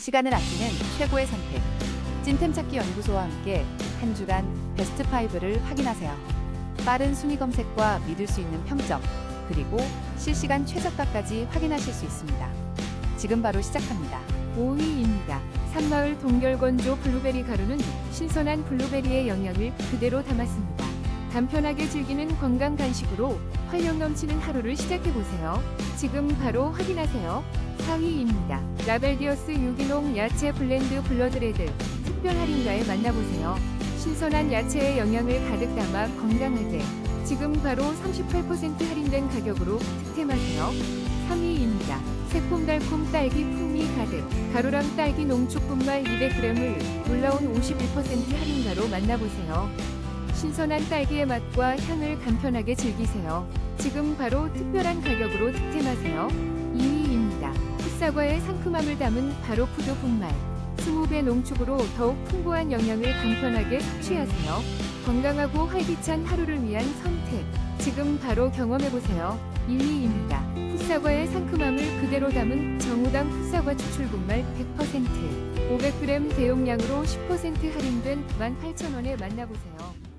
시간을 아끼는 최고의 선택. 찐템 찾기 연구소와 함께 한 주간 베스트 5를 확인하세요. 빠른 순위 검색과 믿을 수 있는 평점, 그리고 실시간 최저가까지 확인하실 수 있습니다. 지금 바로 시작합니다. 5위입니다. 산마을 동결건조 블루베리 가루는 신선한 블루베리의 영양을 그대로 담았습니다. 간편하게 즐기는 건강 간식으로 활력 넘치는 하루를 시작해 보세요. 지금 바로 확인하세요. 4위입니다. 라벨디어스 유기농 야채 블렌드 블러드레드 특별 할인가에 만나보세요. 신선한 야채의 영양을 가득 담아 건강하게 지금 바로 38% 할인된 가격으로 득템하세요. 3위입니다. 새콤달콤 딸기 풍미 가득 가루랑 딸기 농축분말 200g을 놀라운 51% 할인가로 만나보세요. 신선한 딸기의 맛과 향을 간편하게 즐기세요. 지금 바로 특별한 가격으로 득템하세요. 2위입니다. 풋사과의 상큼함을 담은 바로 푸드 분말 20배 농축으로 더욱 풍부한 영양을 간편하게 섭취하세요. 건강하고 활기찬 하루를 위한 선택. 지금 바로 경험해보세요. 1위입니다. 풋사과의 상큼함을 그대로 담은 정우당 풋사과 추출 분말 100% 500g 대용량으로 10% 할인된 18,000원에 만나보세요.